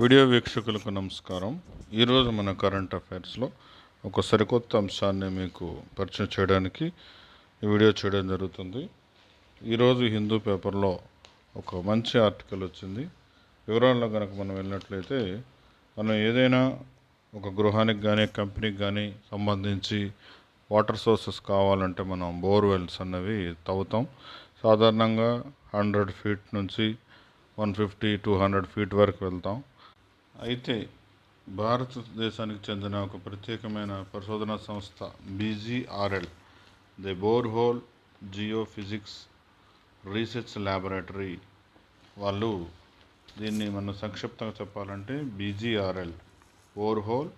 Video వీక్షకులకు నమస్కారం. ఈరోజు మన కరెంట్ అఫైర్స్లో ఒక సరికొత్త అంశాన్ని మీకు పరిచయం చేయడానికి ఈ వీడియో చేయడం జరుగుతుంది. ఈరోజు హిందూ పేపర్లో ఒక మంచి ఆర్టికల్ వచ్చింది. వివరాల్లో కనుక మనం వెళ్ళినట్లయితే మనం ఏదైనా ఒక గృహానికి కానీ కంపెనీకి కానీ సంబంధించి వాటర్ సోర్సెస్ కావాలంటే మనం బోర్వెల్స్ అన్నవి తవ్వుతాం. సాధారణంగా హండ్రెడ్ ఫీట్ నుంచి one fifty two hundred feet వరకు వెళ్తాం. అయితే భారతదేశానికి చెందిన ఒక ప్రత్యేకమైన పరిశోధనా సంస్థ BGRL the borehole geophysics research laboratory వాళ్ళు దీన్ని మనం సంక్షిప్తంగా చెప్పాలంటే BGRL borehole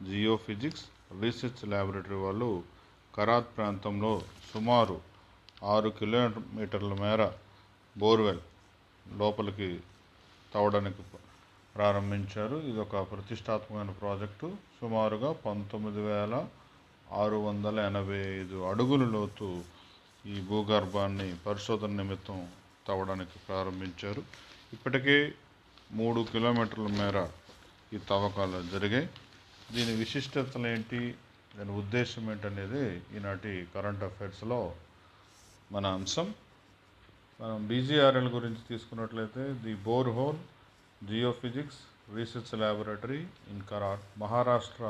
geophysics research laboratory వాళ్ళు కరాత్ ప్రాంతంలో సుమారు ఆరు కిలోమీటర్ల మేర బోర్వెల్ లోపలికి తవ్వడానికి ప్రారంభించారు. ఇది ఒక ప్రతిష్టాత్మకమైన ప్రాజెక్టు. సుమారుగా పంతొమ్మిది వేల ఆరు వందల ఎనభై ఐదు అడుగుల లోతు ఈ భూగర్భాన్ని పరిశోధన నిమిత్తం తవ్వడానికి ప్రారంభించారు. ఇప్పటికే మూడు కిలోమీటర్ల మేర ఈ తవ్వకాలు జరిగాయి. దీని విశిష్టతలు ఏంటి దాని ఉద్దేశం ఏంటనేది ఈనాటి కరెంట్ అఫైర్స్లో మన అంశం. మనం బీజీఆర్ఎల్ గురించి తీసుకున్నట్లయితే the borehole geophysics research laboratory in Karad Maharashtra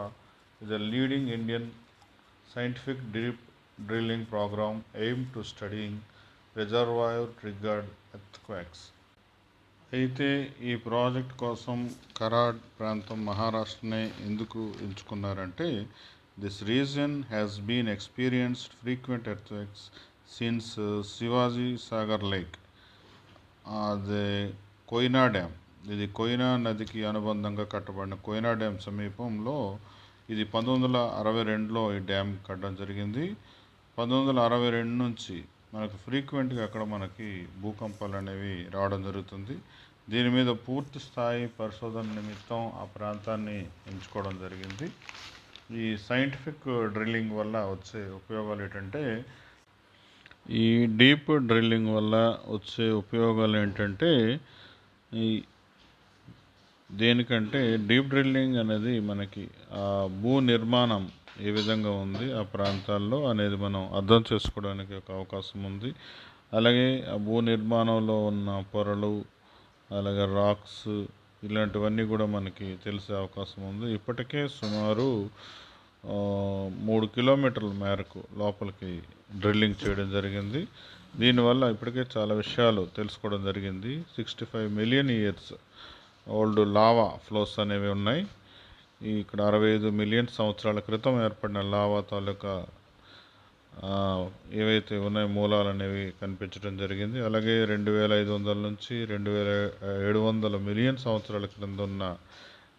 is a leading Indian scientific deep drilling program aim to studying reservoir triggered earthquakes అయితే ఈ ప్రాజెక్ట్ కోసం కరాడ్ ప్రాంతం మహారాష్ట్రనే ఎందుకు ఎంచుకున్నారంటే this region has been experienced frequent earthquakes since Shivaji Sagar lake అదే Koyna dam ఇది కోయినా నదికి అనుబంధంగా కట్టబడిన కోయినా డ్యామ్ సమీపంలో ఇది పంతొమ్మిది వందల అరవై రెండులో ఈ డ్యామ్ కట్టడం జరిగింది. పంతొమ్మిది వందల అరవై రెండు నుంచి మనకు ఫ్రీక్వెంట్గా అక్కడ మనకి భూకంపాలు అనేవి రావడం జరుగుతుంది. దీని మీద పూర్తి స్థాయి పరిశోధన నిమిత్తం ఆ ప్రాంతాన్ని ఎంచుకోవడం జరిగింది. ఈ సైంటిఫిక్ డ్రిల్లింగ్ వల్ల వచ్చే ఉపయోగాలు ఏంటంటే ఈ డీప్ డ్రిల్లింగ్ వల్ల వచ్చే ఉపయోగాలు ఏంటంటే ఈ దేనికంటే డీప్ డ్రిల్లింగ్ అనేది మనకి ఆ భూ నిర్మాణం ఏ విధంగా ఉంది ఆ ప్రాంతాల్లో అనేది మనం అర్థం చేసుకోవడానికి ఒక అవకాశం ఉంది. అలాగే ఆ భూ నిర్మాణంలో ఉన్న పొరలు అలాగే రాక్స్ ఇలాంటివన్నీ కూడా మనకి తెలిసే అవకాశం ఉంది. ఇప్పటికే సుమారు మూడు కిలోమీటర్ల మేరకు లోపలికి డ్రిల్లింగ్ చేయడం జరిగింది. దీనివల్ల ఇప్పటికే చాలా విషయాలు తెలుసుకోవడం జరిగింది. Sixty five million years old lava flows అనేవి ఉన్నాయి. ఇక్కడ అరవై ఐదు మిలియన్ సంవత్సరాల క్రితం ఏర్పడిన లావా తాలూకా ఏవైతే ఉన్నాయో మూలాలు అనేవి కనిపించడం జరిగింది. అలాగే రెండు వేల ఐదు వందల నుంచి రెండు వేల ఏడు వందల మిలియన్ సంవత్సరాల క్రింద ఉన్న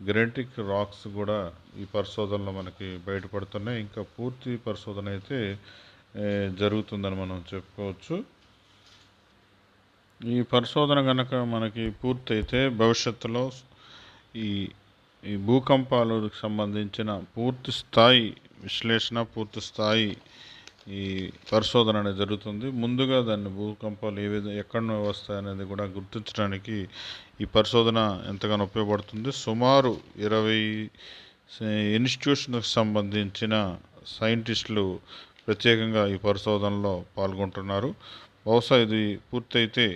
గ్రెంటిక్ రాక్స్ కూడా ఈ పరిశోధనలో మనకి బయటపడుతున్నాయి. ఇంకా పూర్తి పరిశోధన అయితే జరుగుతుందని మనం చెప్పుకోవచ్చు. ఈ పరిశోధన కనుక మనకి పూర్తయితే భవిష్యత్తులో ఈ ఈ భూకంపాలకు సంబంధించిన పూర్తి స్థాయి విశ్లేషణ పూర్తి స్థాయి ఈ పరిశోధన అనేది జరుగుతుంది. ముందుగా దాన్ని భూకంపాలు ఏ విధంగా ఎక్కడ వస్తాయి అనేది కూడా గుర్తించడానికి ఈ పరిశోధన ఎంతగానో ఉపయోగపడుతుంది. సుమారు ఇరవై ఇన్స్టిట్యూషన్కి సంబంధించిన సైంటిస్టులు ప్రత్యేకంగా ఈ పరిశోధనలో పాల్గొంటున్నారు. బహుశా ఇది పూర్తయితే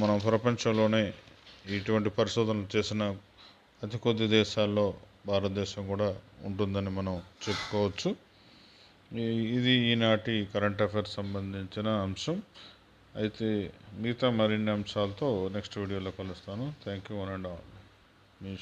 మనం ప్రపంచంలోనే ఇటువంటి పరిశోధనలు చేసిన అతి కొద్ది దేశాల్లో భారతదేశం కూడా ఉంటుందని మనం చెప్పుకోవచ్చు. ఇది ఈనాటి కరెంట్ అఫైర్స్ సంబంధించిన అంశం. అయితే మిగతా మరిన్ని అంశాలతో నెక్స్ట్ వీడియోలో కలుస్తాను. Thank you one and all. Me